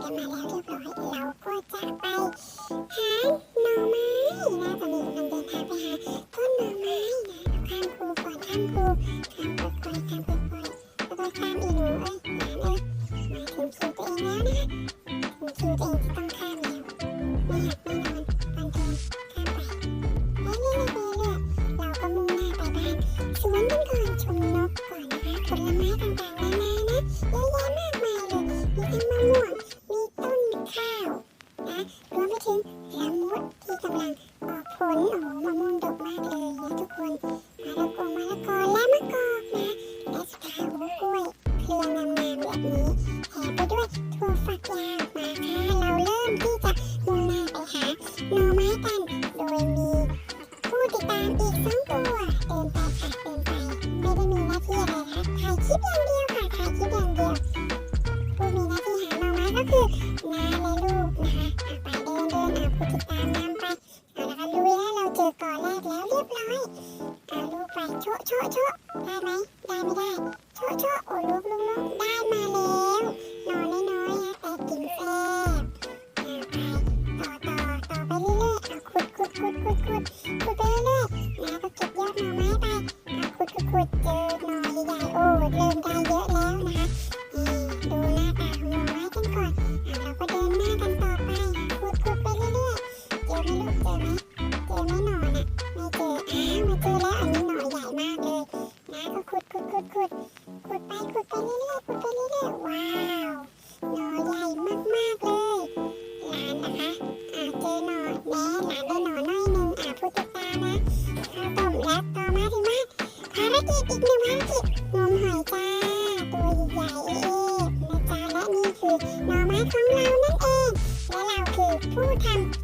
กันมาแล้วเรียบร้อยเราก็จะไปหาหน่อไม้นะตอนนี้กำลังเดินทางไปหาต้นหน่อไม้นะข้ามภูก่อนข้ามภูข้ามไปก่อนข้ามไปก่อนแล้วก็ข้ามอีหนูเอ้ยหานเอ้ยมาถึงคิวตัวเองแล้วนะถึงคิวตัวเองต้องข้ามแล้วไม่อยากไม่อยาก ลโอ้โหมะม่วงดกมากเลยนะทุกคนมะละกงมะละกอและมะกอกนะและสุดท้ายโอ้กล้วยเครืองามๆแบบนี้แถมไปด้วยถั่วฝักยาวมาค่ะเราเริ่มที่จะมุ่งหน้าไปหาหน่อไม้กันโดยมีผู้ติดตามอีกสองตัวเดินไปค่ะเดินไปไม่ได้มีหน้าที่อะไรนะถ่ายคลิปอย่างเดียวค่ะถ่ายคลิปอย่างเดียวผู้มีหน้าที่หาหน่อไม้ก็คือนาและลูกนะคะอะไปเดินเดินอะผู้ติดตามนำไปเอา ยบร้อยเอาลูกไปโชะโชะโชะได้ไหมได้ไม่ได้โชะโชะโอ้ลูกลูกลูกได้มาแล้วนอน้อยๆนะแต่กินแซ่บอะไปต่อต่อต่อไปเรื่อยๆเอาขุดขุดขุดขุดขุดขุดไปเรื่อยๆนะก็เก็บยอดหน่อไม้ไปเอาขุดขุดขุดเจอ ขุดขุดขุดขุดขุดไปขุดไปเรื่อยๆขุดไปเรื่อยๆว้าวหน่อใหญ่มากๆเลยหลานนะคะอะเจอหน่อแม่หลานได้หน่อน้อยหนึ่งอะพูดติดตามนะข้าวต้มแล้วต่อมาถึงมาภารกิจอีกหนึ่งภารกิจงมหอยจ้าตัวใหญ่เอ๊นะจ๊ะและนี่คือหน่อไม้ของเรานั่นเองและเราคือผู้ทำ